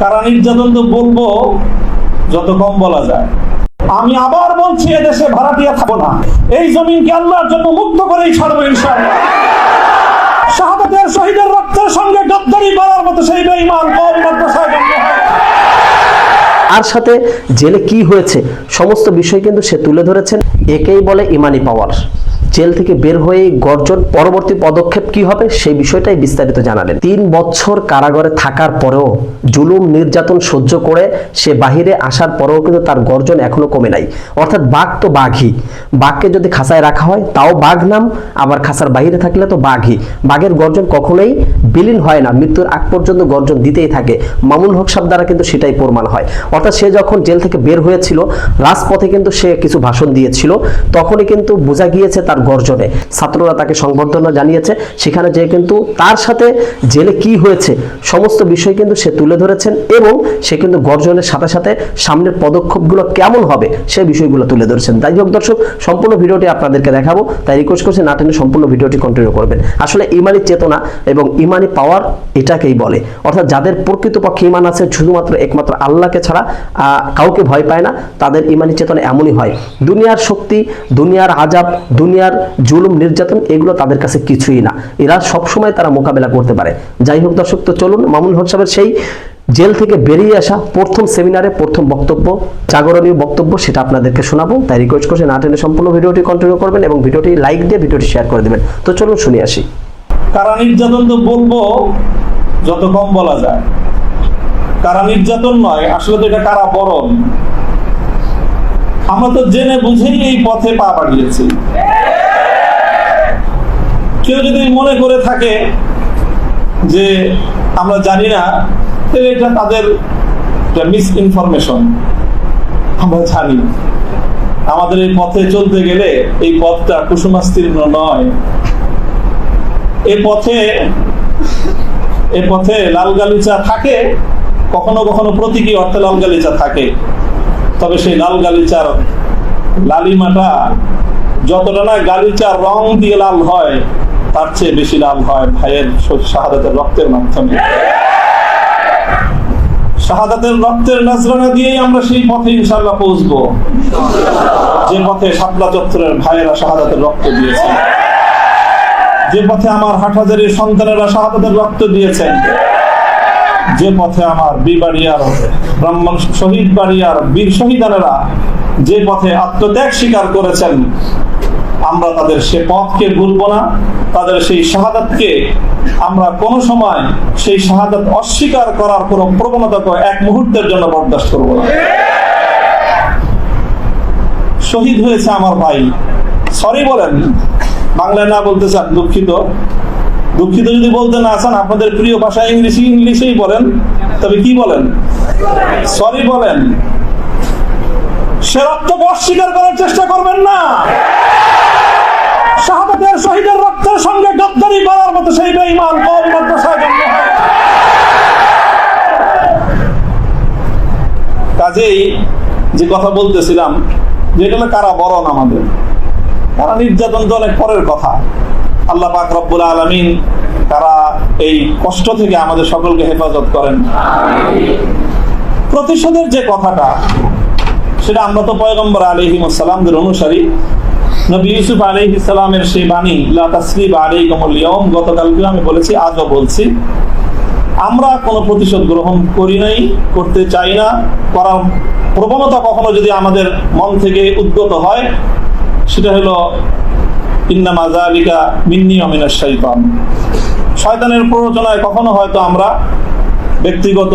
কারা নির্যাতন তো বলব, যত কম বলা যায়। আমি আবার বলছি, এদেশে ভাড়াটিয়া থাকব না। এই জমিনকে আল্লাহর জন্য মুক্ত করেই ছাড়বো ইনশাআল্লাহ। শাহাদাতের শহীদের রক্তের সঙ্গে গদ্দারি করার মতো সেই বেঈমান কম মাদ্রাসায় আর সাথে জেলে কি হয়েছে, সমস্ত বিষয় কিন্তু সে তুলে ধরেছেন, একেই বলে ইমানি পাওয়ার। জেল থেকে বের হয়ে গর্জন, পরবর্তী পদক্ষেপ কি হবে সেই বিষয়টাই বিস্তারিত জানালেন তিন বছর কারাগারে থাকার পরেও জুলুম, নির্যাতন সহ্য করে সে বাহিরে আসার পরেও কিন্তু তার গর্জন এখনও কমে নাই। অর্থাৎ বাঘ তো বাঘই। বাঘকে যদি খাঁচায় রাখা হয়, তাও বাঘ নাম, আবার খাঁচার বাহিরে থাকলে তো বাঘই। বাঘের গর্জন কখনোই বিলীন হয় না, মৃত্যুর আগ পর্যন্ত গর্জন দিতেই থাকে। মামুন হক সাহেব দ্বারা কিন্তু সেটাই প্রমাণ হয়। অর্থাৎ সে যখন জেল থেকে বের হয়েছিল, রাজপথে কিন্তু সে কিছু ভাষণ দিয়েছিল, তখনই কিন্তু বোঝা গিয়েছে তার গর্জনে। ছাত্ররা তাকে সংবর্ধনা জানিয়েছে। সেখানে যে কিন্তু তার সাথে জেলে কি হয়েছে, সমস্ত বিষয় কিন্তু সে তুলে ধরেছেন এবং সে কিন্তু গর্জনের সাথে সাথে সামনের পদক্ষেপগুলো কেমন হবে সে বিষয়গুলো তুলে ধরেছেন। তাই হোক দর্শক, সম্পূর্ণ ভিডিওটি আপনাদেরকে দেখাবো। তাই রিকোয়েস্ট করছি না টেনে সম্পূর্ণ ভিডিওটি কন্টিনিউ করবেন। আসলে ইমানি চেতনা এবং ইমানি পাওয়ার এটাকেই বলে। অর্থাৎ যাদের প্রকৃতপক্ষে ইমান আছে, শুধুমাত্র একমাত্র আল্লাহকে ছাড়া কাউকে ভয় পায় না, তাদের ইমানি চেতনা এমনই হয়। দুনিয়ার শক্তি, দুনিয়ার আজাব দুনিয়ার জুলুম, নির্যাতন, এগুলো তাদের কাছে কিছুই না। এরা সবসময় তারা মোকাবেলা করতে পারে। যাই হোক দর্শক, তো চলুন, মামুন হক সাহেবের সেই জেল থেকে বেরিয়ে আসা প্রথম সেমিনারে প্রথম বক্তব্য, জাগরণীয় বক্তব্য, সেটা আপনাদেরকে শোনাবো। তাই রিকোয়েস্ট করছি, না টেনে সম্পূর্ণ ভিডিওটি কন্টিনিউ করবেন এবং ভিডিওটি লাইক দিয়ে ভিডিওটি শেয়ার করে দেবেন। তো চলুন, শুনে আসি। কারা নির্যাতন তো বলব, যত কম বলা যায়। কারা নির্যাতন নয়, আসলে তো এটা কারা বরণ? আমরা তো জেনে বুঝেই এই পথে পা বাড়িয়েছি। কেউ যদি মনে করে থাকে যে আমরা জানি না এটা তাদের মিস ইনফরমেশন আমরা জানি। আমাদের এই পথে চলতে গেলে এই পথটা কুসুমাস্তীর্ণ নয়। এ পথে এ পথে লাল গালিচা থাকে, কখনো কখনো প্রতীকী অর্থে লাল গালিচা থাকে। তবে সেই লাল গালিচার লালিমাটা যতটা না গালিচার রং দিয়ে লাল হয় তার চেয়ে বেশি লাল হয় ভাইয়ের শাহাদাতের রক্তের মাধ্যমে। শাহাদাতের রক্তের নজরানা দিয়েই আমরা সেই পথে ইনশাল্লাহ পৌঁছবো। যে পথে শাপলা চত্বরের ভাইয়েরা শাহাদাতের রক্ত দিয়েছেন যে পথে আমার হাটহাজারির সন্তানেরা শাহাদাতের রক্ত দিয়েছেন যে পথে আমার বিবাড়িয়ার ব্রাহ্মণ শহীদ বাড়িয়ার বীর শহীদানেরা যে পথে আত্মত্যাগ স্বীকার করেছেন আমরা তাদের সে পথকে ভুলবো না, তাদের সেই শাহাদাতকে আমরা কোনো সময় সেই শাহাদাত অস্বীকার করার কোনো প্রবণতাকে এক মুহূর্তের জন্য বরদাস্ত করব না। শহীদ হয়েছে আমার ভাই। সরি বলেন, বাংলায় না বলতে চান, দুঃখিত। দুঃখিত যদি বলতে না চান, আপনাদের প্রিয় ভাষা ইংলিশ, ইংলিশেই বলেন। তবে কি বলেন? সরি বলেন। সে রক্তকে অস্বীকার করার চেষ্টা করবেন না। শাহাদাতের শহীদের রক্তের সঙ্গে গদ্দারি করার মতো সেই বেঈমান কাজেই যে কথা বলতেছিলাম, যে এটা কারা বরণ আমাদের? কারা নির্যাতন তো অনেক পরের কথা। আল্লাহ পাক রব্বুল আলমিন তারা এই কষ্ট থেকে আমাদের সকলকে হেফাজত করেন। প্রতিশোধের যে কথাটা সেটা আমরা তো পয়গম্বর আলহিম সালামদের অনুসারী। নবী ইউসুফ আলহি সালামের সেই বাণী আলাইকুমুল গতকালকে আমি বলেছি, আজও বলছি। আমরা কোনো প্রতিশোধ গ্রহণ করি নাই, করতে চাই না। করার প্রবণতা কখনো যদি আমাদের মন থেকে উদ্গত হয়, সেটা হলো জালিকা মিন্নি অমিনার শৈতান শয়তানের প্ররোচনায় কখনো হয়তো আমরা ব্যক্তিগত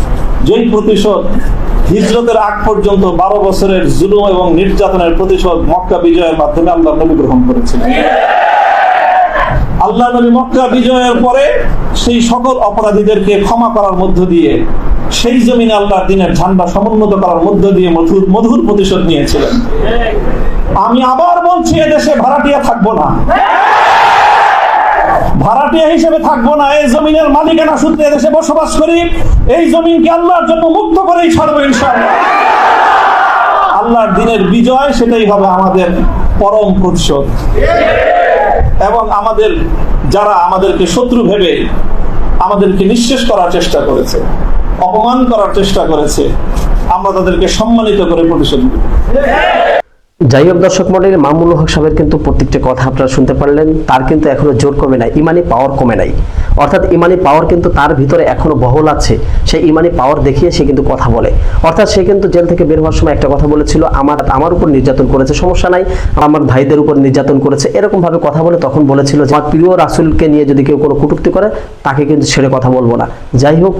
যেই প্রতিশোধ, হিজরতের আগ পর্যন্ত বারো বছরের জুলুম এবং নির্যাতনের প্রতিশোধ মক্কা বিজয়ের মাধ্যমে আল্লাহ নবী গ্রহণ করেছিলেন। আল্লাহ নবী মক্কা বিজয়ের পরে সেই সকল অপরাধীদেরকে ক্ষমা করার মধ্য দিয়ে, সেই জমিনে আল্লাহর দিনের ঝান্ডা সমুন্নত করার মধ্য দিয়ে মধুর মধুর প্রতিশোধ নিয়েছিলেন। আমি আবার বলছি, এদেশে ভাড়াটিয়া থাকব না। ভাড়াটিয়া হিসেবে থাকব না। এই জমিনের মালিকানা সূত্রে এদেশে বসবাস করি। এই জমিনকে আল্লাহর জন্য মুক্ত করেই ছাড়বো ইনশাআল্লাহ। আল্লাহর দিনের বিজয়, সেটাই হবে আমাদের পরম প্রতিশোধ এবং আমাদের যারা আমাদেরকে শত্রু ভেবে আমাদেরকে নিঃশেষ করার চেষ্টা করেছে, অপমান করার চেষ্টা করেছে, আমরা তাদেরকে সম্মানিত করে প্রতিশোধ যাই হোক দর্শক মন্ডলী মামুনুল হক সাহেবের কিন্তু প্রত্যেকটা কথা আপনারা শুনতে পারলেন। তার কিন্তু এখনও জোর কমে নাই, ইমানি পাওয়ার কমে নাই। অর্থাৎ ইমানি পাওয়ার কিন্তু তার ভিতরে এখনও বহল আছে। সে ইমানি পাওয়ার দেখিয়ে সে কিন্তু কথা বলে। অর্থাৎ সে কিন্তু জেল থেকে বের হওয়ার সময় একটা কথা বলেছিল, আমার আমার উপর নির্যাতন করেছে, সমস্যা নাই। আমার ভাইদের উপর নির্যাতন করেছে। এরকম ভাবে কথা বলে তখন বলেছিল যে, আমার প্রিয় রাসুলকে নিয়ে যদি কেউ কোনো কটূক্তি করে, তাকে কিন্তু ছেড়ে কথা বলব না। যাই হোক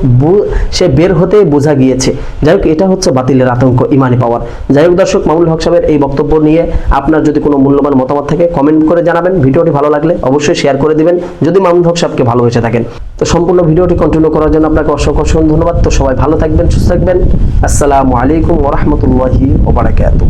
সে বের হতে বোঝা গিয়েছে। যাই হোক, এটা হচ্ছে বাতিলের আতঙ্ক, ইমানি পাওয়ার যাই হোক দর্শক মামুল হক সাহেবের এই বক্তব্য নিয়ে আপনার যদি কোনো মূল্যবান মতামত থাকে কমেন্ট করে জানাবেন। ভিডিওটি ভালো লাগলে অবশ্যই শেয়ার করে দিবেন। যদি মামুন হক সাহেবকে ভালোবেসে থাকেন। তো সম্পূর্ণ ভিডিওটি কন্টিনিউ করার জন্য আপনাকে অসংখ্য অসংখ্য ধন্যবাদ। তো সবাই ভালো থাকবেন, সুস্থ থাকবেন। আসসালামু আলাইকুম ওরহমতুল্লাহি ওবরাকাতুহ